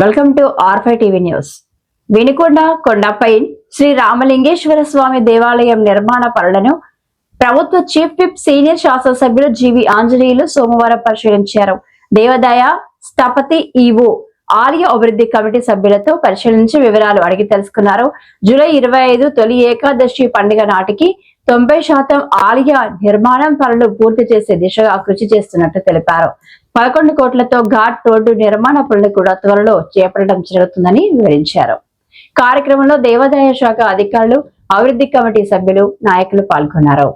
Welcome to ఆర్ఫై TV news. Vinukonda కొండపై శ్రీ రామలింగేశ్వర స్వామి దేవాలయం నిర్మాణ పనులను ప్రభుత్వ చీఫ్ విప్ సీనియర్ శాసనసభ్యులు జీవి ఆంజనేయులు సోమవారం పరిశీలించారు. దేవాదాయ స్థపతి ఈవో ఆలయ అభివృద్ధి కమిటీ సభ్యులతో పరిశీలించి వివరాలు అడిగి తెలుసుకున్నారు. జూలై ఇరవై ఐదు తొలి ఏకాదశి పండుగ నాటికి తొంభై శాతం ఆలయ నిర్మాణం పనులు పూర్తి చేసే దిశగా కృషి చేస్తున్నట్టు తెలిపారు. పదకొండు కోట్లతో ఘాట్ రోడ్డు నిర్మాణ పనులు కూడా త్వరలో చేపట్టడం జరుగుతుందని వివరించారు. కార్యక్రమంలో దేవాదాయ శాఖ అధికారులు అభివృద్ధి కమిటీ సభ్యులు నాయకులు పాల్గొన్నారు.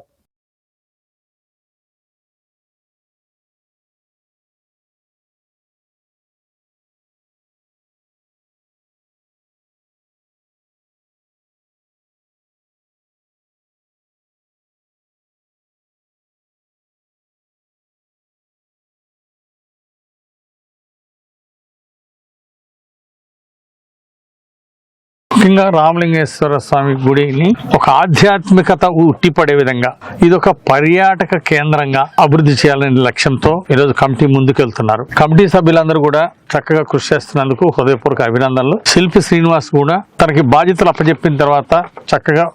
ముఖ్యంగా రామలింగేశ్వర స్వామి గుడిని ఒక ఆధ్యాత్మికత ఉట్టిపడే విధంగా ఇది ఒక పర్యాటక కేంద్రంగా అభివృద్ధి చేయాలనే లక్ష్యంతో ఈరోజు కమిటీ ముందుకెళ్తున్నారు. కమిటీ సభ్యులందరూ కూడా చక్కగా కృషి చేస్తున్నందుకు హృదయపూర్వక అభినందనలు. శిల్పి శ్రీనివాస్ కూడా తనకి బాధ్యతలు అప్పచెప్పిన తర్వాత చక్కగా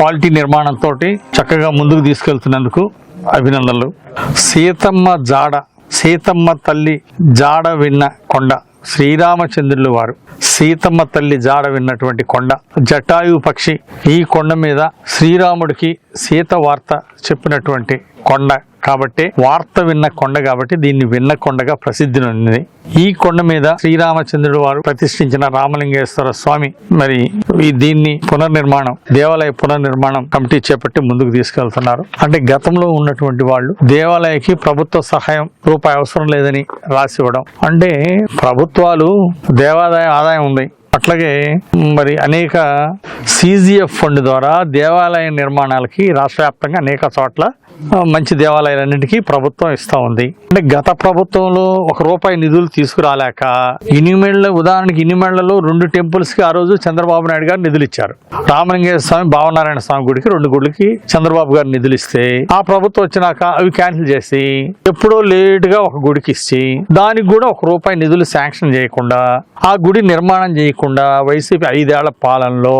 క్వాలిటీ నిర్మాణంతో చక్కగా ముందుకు తీసుకెళ్తున్నందుకు అభినందనలు. సీతమ్మ జాడ సీతమ్మ తల్లి జాడ విన్న కొండ శ్రీరామచంద్రులు వారు సీతమ్మ తల్లి జాడ విన్నటువంటి కొండ. జటాయు పక్షి ఈ కొండ మీద శ్రీరాముడికి సీత వార్త చెప్పినటువంటి కొండ. కాబట్టి వార్త విన్న కొండ కాబట్టి దీన్ని విన్న కొండగా ప్రసిద్ధి నొందింది ఈ కొండ మీద శ్రీరామచంద్రుడు వారు ప్రతిష్ఠించిన రామలింగేశ్వర స్వామి మరి ఈ దీన్ని పునర్నిర్మాణం దేవాలయ పునర్నిర్మాణం కమిటీ చేపట్టి ముందుకు తీసుకెళ్తున్నారు. అంటే గతంలో ఉన్నటువంటి వాళ్ళు దేవాలయకి ప్రభుత్వ సహాయం రూపాయి అవసరం లేదని రాసి ఇవ్వడం. అంటే ప్రభుత్వాలు దేవాదాయ ఆదాయం ఉంది. అట్లాగే మరి అనేక సీజీఎఫ్ ఫండ్ ద్వారా దేవాలయ నిర్మాణాలకి రాష్ట్ర వ్యాప్తంగా అనేక చోట్ల మంచి దేవాలయాలన్నింటికీ ప్రభుత్వం ఇస్తూ ఉంది. అంటే గత ప్రభుత్వంలో ఒక రూపాయి నిధులు తీసుకురాలేక ఇనిమేళ్ళ ఉదాహరణకి ఇనిమేళ్ళలో రెండు టెంపుల్స్కి ఆ రోజు చంద్రబాబు నాయుడు గారు నిధులు ఇచ్చారు. రామలింగేశ్వర స్వామి భావనారాయణ స్వామి గుడికి రెండు గుడికి చంద్రబాబు గారు నిధులు ఇస్తే ఆ ప్రభుత్వం వచ్చినాక అవి క్యాన్సిల్ చేసి ఎప్పుడో లేట్గా ఒక గుడికి ఇచ్చి దానికి కూడా ఒక రూపాయి నిధులు శాంక్షన్ చేయకుండా ఆ గుడి నిర్మాణం చేయకుండా వైసీపీ ఐదేళ్ళ పాలనలో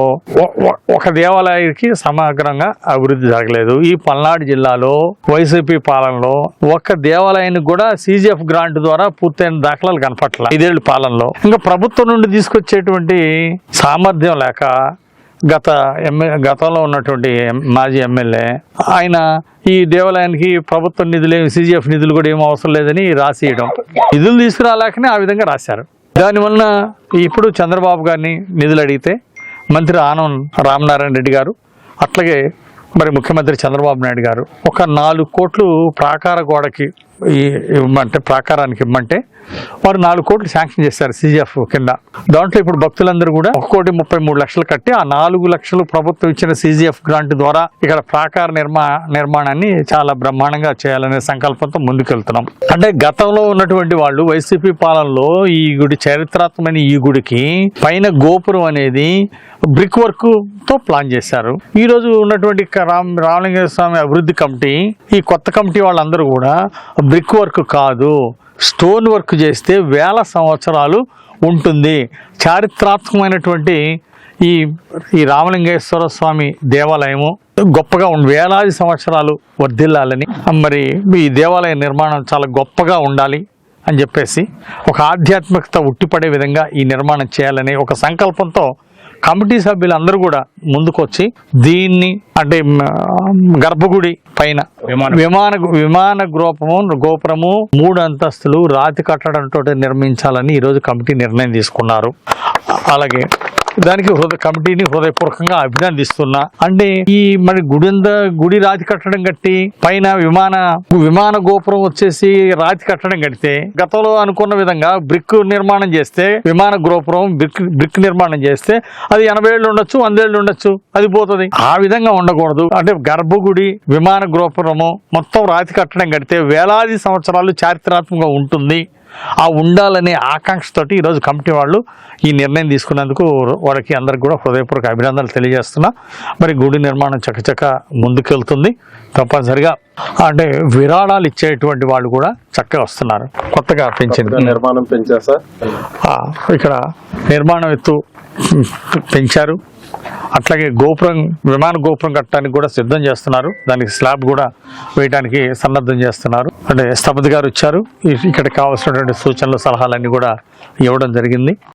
ఒక దేవాలయానికి సమగ్రంగా అభివృద్ధి జరగలేదు. ఈ పల్నాడు జిల్లాలో వైసీపీ పాలనలో ఒక్క దేవాలయానికి కూడా సీజీఎఫ్ గ్రాంట్ ద్వారా పూర్తయిన దాఖలాలు కనపట్ల ఐదేళ్ళ పాలనలో. ఇంకా ప్రభుత్వం నుండి తీసుకొచ్చేటువంటి సామర్థ్యం లేక గత ఎమ్మె గతంలో ఉన్నటువంటి మాజీ ఎమ్మెల్యే ఆయన ఈ దేవాలయానికి ప్రభుత్వ నిధులు సీజీఎఫ్ నిధులు కూడా ఏం అవసరం లేదని రాసియడం. నిధులు తీసుకురాలేకనే ఆ విధంగా రాశారు. దానివలన ఇప్పుడు చంద్రబాబు గారిని నిధులు అడిగితే మంత్రి ఆనం రామనారాయణ రెడ్డి గారు అట్లాగే మరి ముఖ్యమంత్రి చంద్రబాబు నాయుడు గారు ఒక నాలుగు కోట్లు ప్రాకార గోడకి ఇవ్వమంటే ప్రాకారానికి ఇవ్వమంటే వారు నాలుగు కోట్లు శాంక్షన్ చేశారు సిజిఎఫ్ కింద. దాంట్లో ఇప్పుడు భక్తులందరూ కూడా ఒక కోటి ముప్పై మూడు లక్షలు కట్టి ఆ నాలుగు లక్షలు ప్రభుత్వం ఇచ్చిన సిజిఎఫ్ గ్రాంట్ ద్వారా ఇక్కడ ప్రాకార నిర్మా నిర్మాణాన్ని చాలా బ్రహ్మాండంగా చేయాలనే సంకల్పంతో ముందుకెళ్తున్నాం. అంటే గతంలో ఉన్నటువంటి వాళ్ళు వైసీపీ పాలనలో ఈ గుడి చరిత్రాత్మకమైన ఈ గుడికి పైన గోపురం అనేది బ్రిక్ వర్క్తో ప్లాన్ చేశారు. ఈ రోజు ఉన్నటువంటి రామ్ రామలింగ స్వామి అభివృద్ధి కమిటీ ఈ కొత్త కమిటీ వాళ్ళందరూ కూడా బ్రిక్ వర్క్ కాదు స్టోన్ వర్క్ చేస్తే వేల సంవత్సరాలు ఉంటుంది. చారిత్రాత్మకమైనటువంటి ఈ ఈ రామలింగేశ్వర స్వామి దేవాలయము గొప్పగా ఉండి వేలాది సంవత్సరాలు వర్ధిల్లాలని. మరి ఈ దేవాలయ నిర్మాణం చాలా గొప్పగా ఉండాలి అని చెప్పేసి ఒక ఆధ్యాత్మికత ఉట్టిపడే విధంగా ఈ నిర్మాణం చేయాలని ఒక సంకల్పంతో కమిటీ సభ్యులందరూ కూడా ముందుకొచ్చి దీన్ని అంటే గర్భగుడి పైన విమాన విమాన గోపురము గోపురము మూడు అంతస్తులు రాతి కట్టడంతో నిర్మించాలని ఈరోజు కమిటీ నిర్ణయం తీసుకున్నారు. అలాగే దానికి హృదయ కమిటీని హృదయపూర్వకంగా అభినందిస్తున్నా. అంటే ఈ మరి గుడింద గుడి రాతి కట్టడం కట్టి పైన విమాన విమాన గోపురం వచ్చేసి రాతి కట్టడం కడితే గతంలో అనుకున్న విధంగా బ్రిక్ నిర్మాణం చేస్తే విమాన గోపురం బ్రిక్ బ్రిక్ నిర్మాణం చేస్తే అది ఎనభై ఏళ్ళు ఉండొచ్చు వంద ఏళ్ళు ఉండొచ్చు అది పోతుంది. ఆ విధంగా ఉండకూడదు. అంటే గర్భగుడి విమాన గోపురము మొత్తం రాతి కట్టడం కడితే వేలాది సంవత్సరాలు చారిత్రాత్మకంగా ఉంటుంది. ఆ ఉండాలనే ఆకాంక్షతోటి ఈరోజు కమిటీ వాళ్ళు ఈ నిర్ణయం తీసుకున్నందుకు వారికి అందరికి కూడా హృదయపూర్వక అభినందనలు తెలియజేస్తున్నా. మరి గుడి నిర్మాణం చకచక ముందుకెళ్తుంది. తప్పనిసరిగా అంటే విరాళాలు ఇచ్చేటువంటి వాళ్ళు కూడా చక్కగా వస్తున్నారు. కొత్తగా పెంచింది. నిర్మాణం పెంచారు సార్ ఇక్కడ నిర్మాణం ఎత్తు పెంచారు. అట్లాగే గోపురం విమాన గోపురం కట్టడానికి కూడా సిద్ధం చేస్తున్నారు. దానికి స్లాబ్ కూడా వేయడానికి సన్నద్ధం చేస్తున్నారు. అంటే స్థపతి గారు వచ్చారు ఇక్కడ కావాల్సినటువంటి సూచనలు సలహాలన్నీ కూడా ఇవ్వడం జరిగింది.